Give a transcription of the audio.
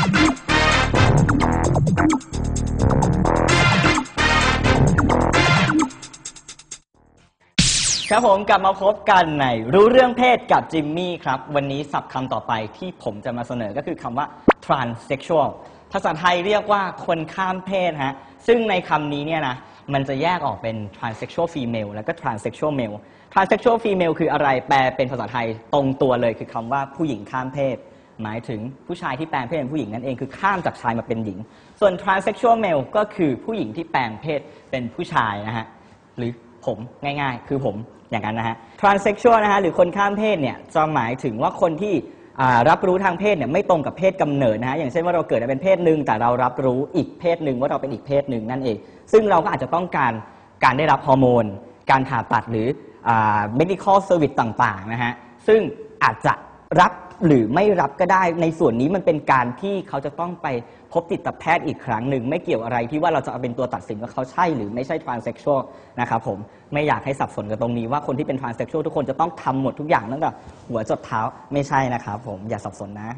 ครับผมกลับมาพบกันในรู้เรื่องเพศกับจิมมี่ครับ วันนี้ศัพท์คำต่อไปที่ผมจะมาเสนอก็คือคำว่า transsexual ภาษาไทยเรียกว่าคนข้ามเพศฮะ ซึ่งในคำนี้เนี่ยนะ มันจะแยกออกเป็น transsexual female แล้วก็ transsexual male transsexual female คืออะไรแปลเป็นภาษาไทยตรงตัวเลยคือคำว่าผู้หญิงข้ามเพศ หมายถึงผู้ชายที่แปลงเพศเป็นผู้หญิงนั่นเองคือข้ามจากชายมาเป็นหญิง ส่วน transsexual male ก็คือผู้หญิงที่แปลงเพศเป็นผู้ชายนะฮะหรือผมง่ายๆ คือผมอย่างนั้นนะฮะ transsexual นะฮะหรือคนข้ามเพศเนี่ยจะหมายถึงว่าคนที่รับรู้ทางเพศเนี่ยไม่ตรงกับเพศกำเนิดนะฮะอย่างเช่นว่าเราเกิดเป็นเพศหนึ่งแต่เรารับรู้อีกเพศหนึ่งว่าเราเป็นอีกเพศหนึ่งนั่นเอง ซึ่งเราก็อาจจะต้องการการได้รับฮอร์โมน การผ่าตัดหรือ medical service ต่างๆนะฮะซึ่งอาจจะ รับหรือไม่รับก็ได้ ในส่วนนี้มันเป็นการที่เขาจะต้องไปพบจิตแพทย์อีกครั้งหนึ่ง ไม่เกี่ยวอะไรที่ว่าเราจะเอาเป็นตัวตัดสินว่าเขาใช่หรือไม่ใช่ทรานเซ็กชวลนะครับผมไม่อยากให้สับสนกับตรงนี้ว่าคนที่เป็นทรานเซ็กชวลทุกคนจะต้องทำหมดทุกอย่างตั้งแต่หัวจดเท้าไม่ใช่นะครับผมอย่าสับสนนะ